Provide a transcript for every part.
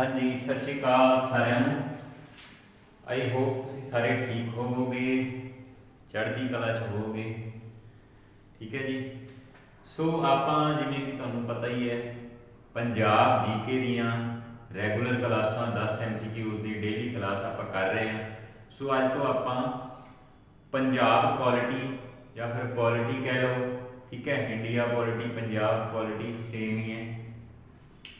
ਹਾਂਜੀ, ਸਤਿ ਸ਼੍ਰੀ ਅਕਾਲ ਸਾਰਿਆਂ ਨੂੰ। ਆਈ ਹੋਪ ਤੁਸੀਂ ਸਾਰੇ ਠੀਕ ਹੋਵੋਗੇ, ਚੜ੍ਹਦੀ ਕਲਾ 'ਚ ਹੋਵੋਗੇ। ਠੀਕ ਹੈ ਜੀ। ਸੋ ਆਪਾਂ ਜਿਵੇਂ ਕਿ ਤੁਹਾਨੂੰ ਪਤਾ ਹੀ ਹੈ, ਪੰਜਾਬ ਜੀਕੇ ਦੀਆਂ ਰੈਗੂਲਰ ਕਲਾਸਾਂ 10 ਐਮਸੀਕਿਊ ਦੀ ਡੇਲੀ ਕਲਾਸ ਆਪਾਂ ਕਰ ਰਹੇ ਹਾਂ। ਸੋ ਅੱਜ ਤੋਂ ਆਪਾਂ ਪੰਜਾਬ ਪੋਲਿਟੀ ਜਾਂ ਫਿਰ ਪੋਲਿਟੀ ਕਹਿ ਲਓ, ਠੀਕ ਹੈ India polity Punjab polity same ਹੀ ਹੈ।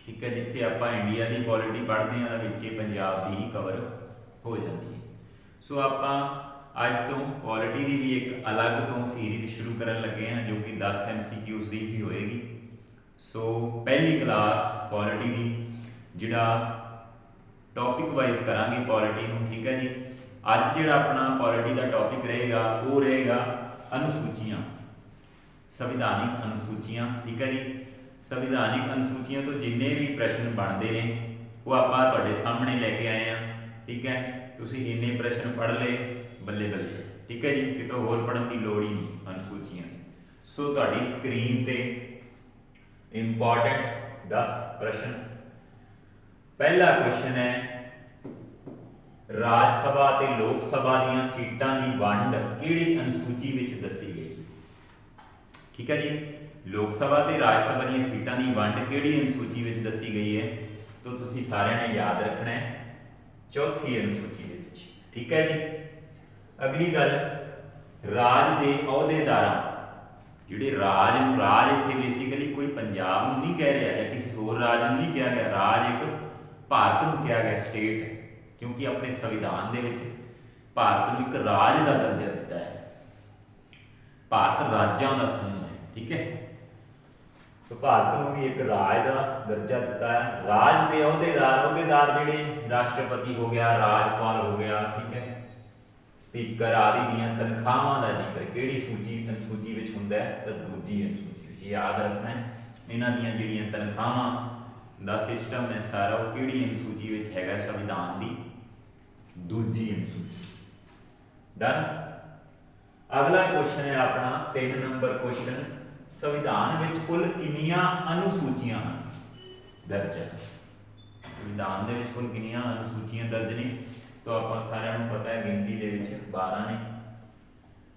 ਠੀਕ ਹੈ, ਜਿੱਥੇ ਆਪਾਂ ਇੰਡੀਆ ਦੀ ਪੋਲਿਟੀ ਪੜ੍ਹਦੇ ਹਾਂ ਵਿੱਚ ਹੀ ਪੰਜਾਬ ਦੀ ਹੀ ਕਵਰ ਹੋ ਜਾਂਦੀ ਹੈ। ਸੋ ਆਪਾਂ ਅੱਜ ਤੋਂ ਪੋਲਿਟੀ ਦੀ ਵੀ ਇੱਕ ਅਲੱਗ ਤੋਂ ਸੀਰੀਜ਼ ਸ਼ੁਰੂ ਕਰਨ ਲੱਗੇ ਹਾਂ, ਜੋ ਕਿ 10 ਐਮਸੀਕਿਊਜ਼ ਦੀ ਹੀ ਹੋਏਗੀ। ਸੋ ਪਹਿਲੀ ਕਲਾਸ ਪੋਲਿਟੀ ਦੀ, ਜਿਹੜਾ ਟੌਪਿਕ ਵਾਈਜ਼ ਕਰਾਂਗੇ ਪੋਲਿਟੀ ਨੂੰ, ਠੀਕ ਹੈ ਜੀ। ਅੱਜ ਜਿਹੜਾ ਆਪਣਾ ਪੋਲਿਟੀ ਦਾ ਟੌਪਿਕ ਰਹੇਗਾ, ਉਹ ਰਹੇਗਾ ਅਨੁਸੂਚੀਆਂ, ਸੰਵਿਧਾਨਿਕ ਅਨੁਸੂਚੀਆਂ, ਠੀਕ ਹੈ ਜੀ। ਸੰਵਿਧਾਨਿਕ ਅਨੁਸੂਚੀਆਂ ਤੋਂ ਜਿੰਨੇ ਵੀ ਪ੍ਰਸ਼ਨ ਬਣਦੇ ਨੇ, ਉਹ ਆਪਾਂ ਤੁਹਾਡੇ ਸਾਹਮਣੇ ਲੈ ਕੇ ਆਏ ਆ ਠੀਕ ਹੈ? ਤੁਸੀਂ ਇੰਨੇ ਪ੍ਰਸ਼ਨ ਪੜ੍ਹ ਲਏ, ਬੱਲੇ ਬੱਲੇ। ਠੀਕ ਹੈ ਜੀ? ਕਿਤੋਂ ਹੋਰ ਪੜ੍ਹਨ ਦੀ ਲੋੜ ਹੀ ਨਹੀਂ ਅਨੁਸੂਚੀਆਂ ਦੀ। ਸੋ ਤੁਹਾਡੀ ਸਕਰੀਨ ਤੇ ਇੰਪੋਰਟੈਂਟ 10 ਪ੍ਰਸ਼ਨ। ਪਹਿਲਾ ਕੁਐਸਚਨ ਹੈ, ਰਾਜ ਸਭਾ ਤੇ ਲੋਕ ਸਭਾ ਦੀਆਂ ਸੀਟਾਂ ਦੀ ਵੰਡ ਕਿਹੜੀ ਅਨੁਸੂਚੀ ਵਿੱਚ ਦੱਸੀ ਗਈ? ਠੀਕ ਹੈ ਜੀ? ਲੋਕ ਸਭਾ ਤੇ ਰਾਜ ਸਭਾ ਦੀਆਂ ਸੀਟਾਂ ਦੀ ਵੰਡ ਕਿਹੜੀ ਅਨੁਸੂਚੀ ਵਿੱਚ ਦੱਸੀ ਗਈ ਹੈ? ਤਾਂ ਤੁਸੀਂ ਸਾਰਿਆਂ ਨੇ ਯਾਦ ਰੱਖਣਾ ਹੈ, ਚੌਥੀ ਅਨੁਸੂਚੀ ਦੇ ਵਿੱਚ। ਠੀਕ ਹੈ ਜੀ? ਅਗਲੀ ਗੱਲ, ਰਾਜ ਦੇ ਅਹੁਦੇਦਾਰਾਂ। ਜਿਹੜੇ ਰਾਜ ਨੂੰ, ਰਾਜ ਇੱਥੇ ਬੇਸਿਕਲੀ ਕੋਈ ਪੰਜਾਬ ਨੂੰ ਨਹੀਂ ਕਹਿ ਰਿਹਾ ਜਾਂ ਕਿਸੇ ਹੋਰ ਰਾਜ ਨੂੰ ਨਹੀਂ ਕਿਹਾ ਗਿਆ। ਰਾਜ ਇੱਕ ਭਾਰਤ ਨੂੰ ਕਿਹਾ ਗਿਆ ਸਟੇਟ ਕਿਉਂਕਿ ਆਪਣੇ ਸੰਵਿਧਾਨ ਦੇ ਵਿੱਚ ਭਾਰਤ ਨੂੰ ਇੱਕ ਰਾਜ ਦਾ ਦਰਜਾ ਦਿੱਤਾ ਹੈ। ਭਾਰਤ ਰਾਜਾਂ ਦਾ ਸਮੂਹ ਹੈ, ਠੀਕ ਹੈ? ਸੋ ਭਾਰਤ ਨੂੰ ਵੀ ਇੱਕ ਰਾਜ ਦਾ ਦਰਜਾ ਦਿੱਤਾ ਹੈ। ਰਾਜ ਦੇ ਅਹੁਦੇਦਾਰ ਅਹੁਦੇਦਾਰ ਜਿਹੜੇ ਰਾਸ਼ਟਰਪਤੀ ਹੋ ਗਿਆ, ਰਾਜਪਾਲ ਹੋ ਗਿਆ, ਠੀਕ ਹੈ? ਸਪੀਕਰ ਆਦਿ ਦੀਆਂ ਤਨਖਾਹਾਂ ਦਾ ਜ਼ਿਕਰ ਕਿਹੜੀ ਸੂਚੀ, ਅਨੁਸੂਚੀ ਵਿੱਚ ਹੁੰਦਾ ਹੈ? ਤਾਂ ਦੂਜੀ ਅਨੁਸੂਚੀ ਵਿੱਚ। ਯਾਦ ਰੱਖਣਾ ਹੈ, ਇਹਨਾਂ ਦੀਆਂ ਜਿਹੜੀਆਂ ਤਨਖਾਹਾਂ ਦਾ ਸਿਸਟਮ ਹੈ ਸਾਰਾ, ਉਹ ਕਿਹੜੀ ਅਨੁਸੂਚੀ ਵਿੱਚ ਹੈਗਾ ਸੰਵਿਧਾਨ ਦੀ ਦੂਜੀ ਅਨੁਸੂਚੀ। ਡਨ ਅਗਲਾ ਕੁਐਸਚਨ ਹੈ ਆਪਣਾ 3 ਨੰਬਰ ਕੁਐਸਚਨ ਸੰਵਿਧਾਨ ਵਿੱਚ ਕੁੱਲ ਕਿੰਨੀਆਂ ਅਨੁਸੂਚੀਆਂ ਹਨ? ਦਰਜ ਹੈ। ਸੰਵਿਧਾਨ ਦੇ ਵਿੱਚ ਕੁੱਲ ਕਿੰਨੀਆਂ ਅਨੁਸੂਚੀਆਂ ਦਰਜ ਨੇ? ਤਾਂ ਆਪਾਂ ਸਾਰਿਆਂ ਨੂੰ ਪਤਾ ਹੈ, ਗਿਣਤੀ ਦੇ ਵਿੱਚ 12 ਨੇ।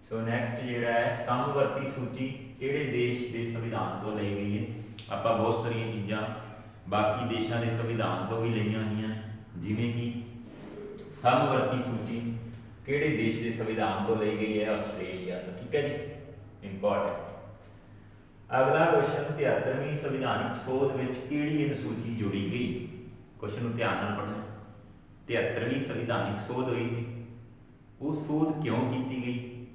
ਸੋ ਨੈਕਸਟ ਜਿਹੜਾ ਹੈ, ਸਮਵਰਤੀ ਸੂਚੀ ਕਿਹੜੇ ਦੇਸ਼ ਦੇ ਸੰਵਿਧਾਨ ਤੋਂ ਲਈ ਗਈ ਹੈ? ਆਪਾਂ ਬਹੁਤ ਸਾਰੀਆਂ ਚੀਜ਼ਾਂ ਬਾਕੀ ਦੇਸ਼ਾਂ ਦੇ ਸੰਵਿਧਾਨ ਤੋਂ ਵੀ ਲਈਆਂ ਹੋਈਆਂ ਜਿਵੇਂ ਕਿ ਸਮਵਰਤੀ ਸੂਚੀ ਕਿਹੜੇ ਦੇਸ਼ ਦੇ ਸੰਵਿਧਾਨ ਤੋਂ ਲਈ ਗਈ ਹੈ? ਆਸਟ੍ਰੇਲੀਆ ਤੋਂ। ਠੀਕ ਹੈ ਜੀ? ਇੰਪੋਰਟੈਂਟ ਅਗਲਾ ਕੁਐਸਚਨ 73ਵੀਂ ਸੰਵਿਧਾਨਕ ਸੋਧ ਵਿੱਚ ਕਿਹੜੀ ਅਨੁਸੂਚੀ ਜੋੜੀ ਗਈ? ਕੁਐਸਚਨ ਨੂੰ ਧਿਆਨ ਨਾਲ ਪੜ੍ਹਨਾ 73ਵੀਂ ਸੰਵਿਧਾਨਕ ਸੋਧ ਹੋਈ ਸੀ। ਉਹ ਸੋਧ ਕਿਉਂ ਕੀਤੀ ਗਈ?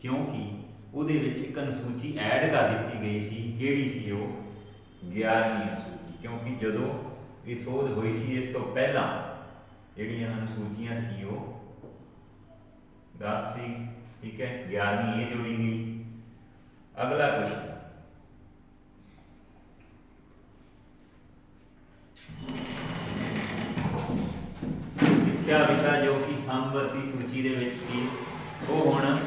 ਕਿਉਂਕਿ ਉਹਦੇ ਵਿੱਚ ਇੱਕ ਅਨੁਸੂਚੀ ਐਡ ਕਰ ਦਿੱਤੀ ਗਈ ਸੀ। ਕਿਹੜੀ ਸੀ ਉਹ? 11ਵੀਂ ਅਨੁਸੂਚੀ। ਕਿਉਂਕਿ ਜਦੋਂ ਇਹ ਸੋਧ ਹੋਈ ਸੀ, ਇਸ ਤੋਂ ਪਹਿਲਾਂ ਜਿਹੜੀਆਂ ਅਨੁਸੂਚੀਆਂ ਸੀ ਉਹ 10 ਸੀ। ਠੀਕ ਹੈ? 11ਵੀਂ ਇਹ ਜੋੜੀ ਗਈ। ਅਗਲਾ ਕੁਐਸਚਨ ਸਿੱਖਿਆ ਵਿਸ਼ਾ ਜੋ ਕਿ ਸਮਵਰਤੀ ਸੂਚੀ ਦੇ ਵਿੱਚ ਸੀ, ਉਹ ਹੁਣ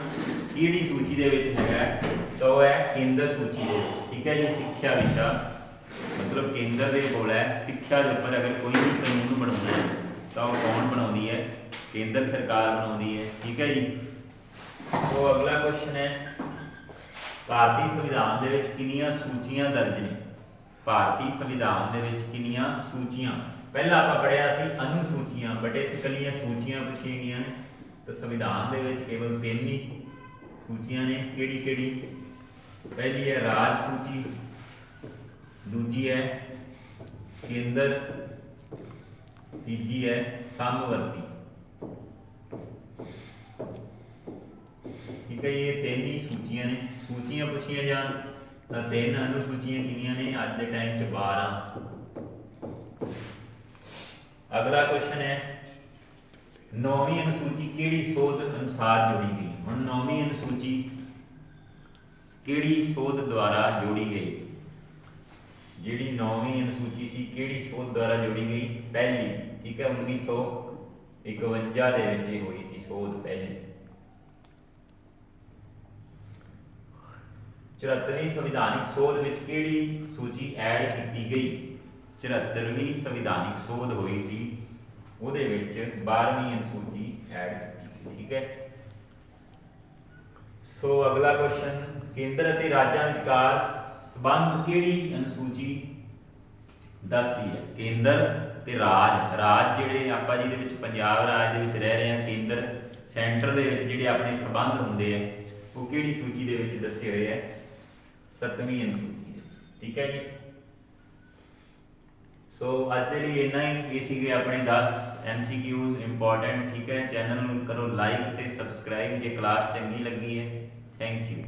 ਕਿਹੜੀ ਸੂਚੀ ਦੇ ਵਿੱਚ ਹੈਗਾ? ਤਾਂ ਉਹ ਹੈ ਕੇਂਦਰ ਸੂਚੀ ਦੇ ਵਿੱਚ, ਠੀਕ ਹੈ ਜੀ, ਸਿੱਖਿਆ ਵਿਸ਼ਾ। ਮਤਲਬ ਕੇਂਦਰ ਦੇ ਕੋਲ ਹੈ, ਸਿੱਖਿਆ ਦੇ ਉੱਪਰ ਅਗਰ ਕੋਈ ਵੀ ਕਾਨੂੰਨ ਬਣਾਉਣਾ ਹੈ, ਤਾਂ ਉਹ ਕੌਣ ਬਣਾਉਂਦੀ ਹੈ? ਕੇਂਦਰ ਸਰਕਾਰ ਬਣਾਉਂਦੀ ਹੈ, ਠੀਕ ਹੈ ਜੀ। ਸੋ ਅਗਲਾ ਕੁਐਸਚਨ ਹੈ, ਭਾਰਤੀ ਸੰਵਿਧਾਨ ਦੇ ਵਿੱਚ ਕਿੰਨੀਆਂ ਸੂਚੀਆਂ ਦਰਜ ਨੇ? ਭਾਰਤੀ ਸੰਵਿਧਾਨ ਦੇ ਵਿੱਚ ਕਿੰਨੀਆਂ ਸੂਚੀਆਂ? ਪਹਿਲਾਂ ਆਪਾਂ ਪੜਿਆ ਸੀ ਅਨੁਸੂਚੀਆਂ ਬਟ ਇੱਥੇ ਕੱਲੀਆਂ ਸੂਚੀਆਂ ਪੁੱਛੀਆਂ ਗਈਆਂ ਨੇ, ਤਾਂ ਸੰਵਿਧਾਨ ਦੇ ਵਿੱਚ ਕੇਵਲ ਤਿੰਨ ਹੀ ਸੂਚੀਆਂ ਨੇ, ਕਿਹੜੀ ਕਿਹੜੀ? ਪਹਿਲੀ ਹੈ ਰਾਜ ਸੂਚੀ, ਦੂਜੀ ਹੈ ਕੇਂਦਰ, ਤੀਜੀ ਹੈ ਸਮਵਰਤੀ। ਠੀਕ ਹੈ ਇਹ ਤਿੰਨ ਹੀ ਸੂਚੀਆਂ ਨੇ, ਸੂਚੀਆਂ ਪੁੱਛੀਆਂ ਜਾਣ ਤਾਂ ਤਿੰਨ ਅਨੁਸੂਚੀਆਂ ਕਿੰਨੀਆਂ ਨੇ ਅੱਜ ਦੇ ਟਾਈਮ 'ਚ 12 ਅਗਲਾ ਕੁਐਸਚਨ ਹੈ, ਨੌਵੀਂ ਅਨੁਸੂਚੀ ਕਿਹੜੀ ਸੋਧ ਅਨੁਸਾਰ ਜੋੜੀ ਗਈ? ਹੁਣ ਨੌਵੀਂ ਅਨੁਸੂਚੀ ਕਿਹੜੀ ਸੋਧ ਦੁਆਰਾ ਜੋੜੀ ਗਈ? ਜਿਹੜੀ ਨੌਵੀਂ ਅਨੁਸੂਚੀ ਸੀ, ਕਿਹੜੀ ਸੋਧ ਦੁਆਰਾ ਜੋੜੀ ਗਈ? ਪਹਿਲੀ, ਠੀਕ ਹੈ 1951 ਦੇ ਵਿੱਚ ਇਹ ਹੋਈ ਸੀ ਸੋਧ ਪਹਿਲੀ। 74ਵੀਂ ਸੰਵਿਧਾਨਿਕ ਸੋਧ ਵਿੱਚ ਕਿਹੜੀ ਸੂਚੀ ਐਡ ਕੀਤੀ ਗਈ? 74ਵੀਂ ਸੰਵਿਧਾਨਿਕ ਸੋਧ ਹੋਈ ਸੀ। ਉਹਦੇ ਵਿੱਚ 12ਵੀਂ ਅਨੁਸੂਚੀ ਐਡ ਕੀਤੀ ਗਈ, ਠੀਕ ਹੈ। ਸੋ ਅਗਲਾ ਕੁਐਸਚਨ ਕੇਂਦਰ ਅਤੇ ਰਾਜਾਂ ਵਿਚਕਾਰ ਸਬੰਧ ਕਿਹੜੀ ਅਨੁਸੂਚੀ ਦੱਸਦੀ ਹੈ? ਕੇਂਦਰ ਤੇ ਰਾਜ ਰਾਜ ਜਿਹੜੇ ਆਪਾਂ ਜਿਹਦੇ ਵਿੱਚ ਪੰਜਾਬ ਰਾਜ ਦੇ ਵਿੱਚ ਰਹਿ ਰਹੇ ਹਾਂ, ਕੇਂਦਰ ਸੈਂਟਰ ਦੇ ਵਿੱਚ ਜਿਹੜੇ ਆਪਣੇ ਸਬੰਧ ਹੁੰਦੇ ਆ, ਉਹ ਕਿਹੜੀ ਸੂਚੀ ਦੇ ਵਿੱਚ ਦੱਸੇ ਹੋਏ ਆ? ਸੱਤਵੀਂ ਅਨੁਸੂਚੀ ਦੇ ਠੀਕ ਹੈ ਜੀ। ਸੋ ਅੱਜ ਦੇ ਲਈ ਇੰਨਾ ਹੀ। ਇਹ ਸੀਗੇ ਆਪਣੇ 10 MCQs ਇੰਪੋਰਟੈਂਟ ਠੀਕ ਹੈ? ਚੈਨਲ ਨੂੰ ਕਰੋ ਲਾਈਕ ਤੇ ਸਬਸਕ੍ਰਾਈਬ ਜੇ ਕਲਾਸ ਚੰਗੀ ਲੱਗੀ ਹੈ। Thank you